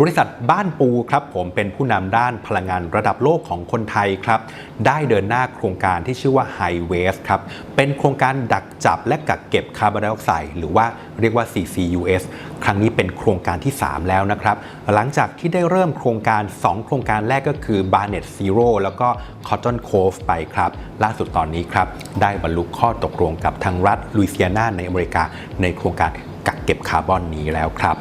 บริษัทบ้านปูครับผมเป็นผู้นำด้านพลังงานระดับโลกของคนไทยครับ ได้เดินหน้าโครงการที่ชื่อว่า High Waste ครับ เป็นโครงการดักจับและกักเก็บคาร์บอนไดออกไซด์หรือว่าเรียกว่า CCUS ครั้งนี้เป็นโครงการที่ 3 แล้วนะครับ หลังจากที่ได้เริ่มโครงการ 2 โครงการแรกก็คือ Barnett Zero แล้วก็ Cotton Cove ไปครับ ล่าสุดตอนนี้ครับ ได้บรรลุข้อตกลงกับทางรัฐลุยเซียนาในอเมริกา ในโครงการกักเก็บคาร์บอนนี้แล้วครับ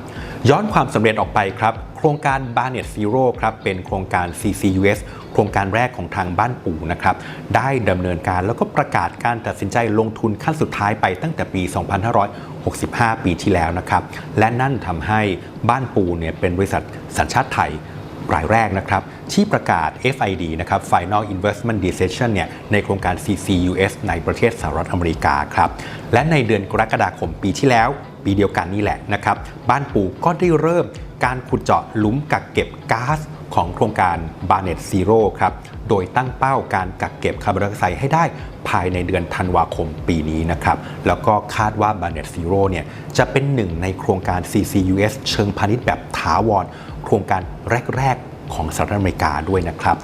ย้อนความสำเร็จออกไปครับ โครงการ Barnett Zero ครับเป็นโครงการ CCUS โครงการแรกของทางบ้านปู่นะครับได้ดำเนินการแล้วก็ประกาศการตัดสินใจลงทุนขั้นสุดท้ายไปตั้งแต่ปี 2565 ปีที่แล้วนะครับ และนั่นทำให้บ้านปู่เนี่ยเป็นบริษัทสัญชาติไทยรายแรกนะครับ ที่ประกาศ FID นะครับ Final Investment Decision เนี่ยในโครงการ CCUS ในประเทศสหรัฐอเมริกาครับ และในเดือนกรกฎาคมปีที่แล้ว ปีเดียวกันนี่แหละนะครับ บ้านปู่ก็ได้เริ่มการขุดเจาะหลุมกักเก็บก๊าซของโครงการ Barnett Zero ครับ โดยตั้งเป้าการกักเก็บคาร์บอนไดออกไซด์ให้ได้ภายในเดือนธันวาคมปีนี้นะครับ แล้วก็คาดว่า Barnett Zero เนี่ยจะเป็นหนึ่งในโครงการ CCUS เชิงพาณิชย์แบบถาวร โครงการแรก ๆ ของสหรัฐอเมริกาด้วยนะครับ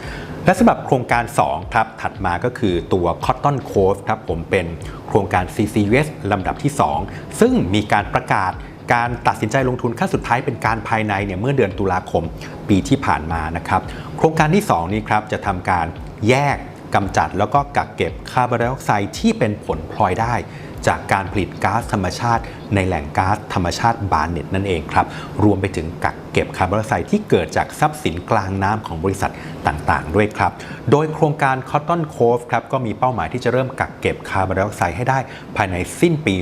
และสำหรับโครงการ 2 ครับ ถัดมาก็คือตัว Cotton Cove ครับผมเป็นโครงการ CCUS ลำดับที่ 2 ซึ่งมีการประกาศการตัดสินใจลงทุนขั้นสุดท้ายเป็นการภายในเนี่ยเมื่อเดือนตุลาคมปีที่ผ่านมานะครับโครงการที่ 2 นี้ครับจะทำการแยกกำจัดแล้วก็กักเก็บคาร์บอนไดออกไซด์ที่เป็นผลพลอยได้ จากการผลิตก๊าซธรรมชาติ ในแหล่งก๊าซธรรมชาติบาร์เน็ตนั่นเองครับรวมไปถึงกัก ก็บคาร์บอนไดออกไซด์ที่เกิดจากทรัพย์สินกลางน้ำของบริษัทต่างๆ ด้วยครับ โดยโครงการ Cotton Cove ครับก็มีเป้าหมายที่จะเริ่มกักเก็บคาร์บอนไดออกไซด์ให้ได้ภายในสิ้นปี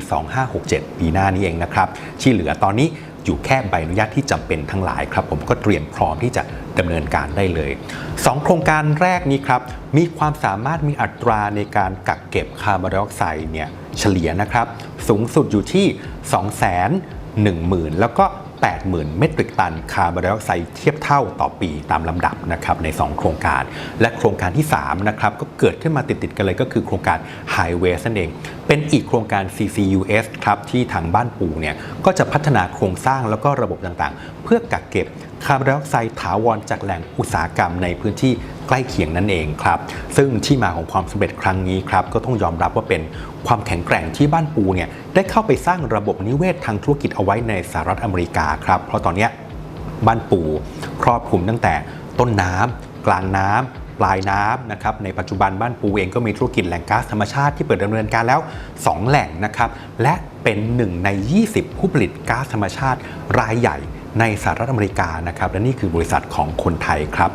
2567 ปีหน้านี้เองนะครับที่เหลือตอนนี้อยู่แค่ใบอนุญาตที่จำเป็นทั้งหลายครับ ผมก็เตรียมพร้อมที่จะดำเนินการได้เลย 2 โครงการแรกนี้ครับ มีความสามารถมีอัตราในการกักเก็บคาร์บอนไดออกไซด์เนี่ยเฉลี่ยนะครับ สูงสุดอยู่ที่2 1 0 0 0 0 แล้วก็ 80,000 เมตริกตันคาร์บอนไดออกไซด์เทียบเท่าต่อปีตามลำดับนะครับใน 2 โครงการ และโครงการที่3นะครับก็เกิดขึ้นมาติดๆกันเลยก็คือโครงการ Highway นั่นเอง เป็นอีกโครงการ CCUS ครับที่ทางบ้านปู่เนี่ยก็จะพัฒนาโครงสร้างแล้วก็ระบบต่างๆ เพื่อกักเก็บคาร์บอนไดออกไซด์ถาวรจากแหล่งอุตสาหกรรมในพื้นที่ใกล้เคียงนั่นเองครับ ซึ่งที่มาของความสำเร็จครั้งนี้ครับก็ต้องยอมรับว่าเป็นความแข็งแกร่งที่บ้านปูเนี่ยได้เข้าไปสร้างระบบนิเวศทางธุรกิจเอาไว้ในสหรัฐอเมริกาครับ เพราะตอนนี้บ้านปูครอบคลุมตั้งแต่ต้นน้ำกลางน้ำปลายน้ำนะครับในปัจจุบันบ้านปูเองก็มีธุรกิจแหล่งก๊าซธรรมชาติที่เปิดดำเนินการแล้ว 2 แหล่งนะครับและเป็นหนึ่งใน 20 ผู้ผลิตก๊าซธรรมชาติรายใหญ่ ในสหรัฐอเมริกานะครับและนี่คือบริษัทของคนไทยครับ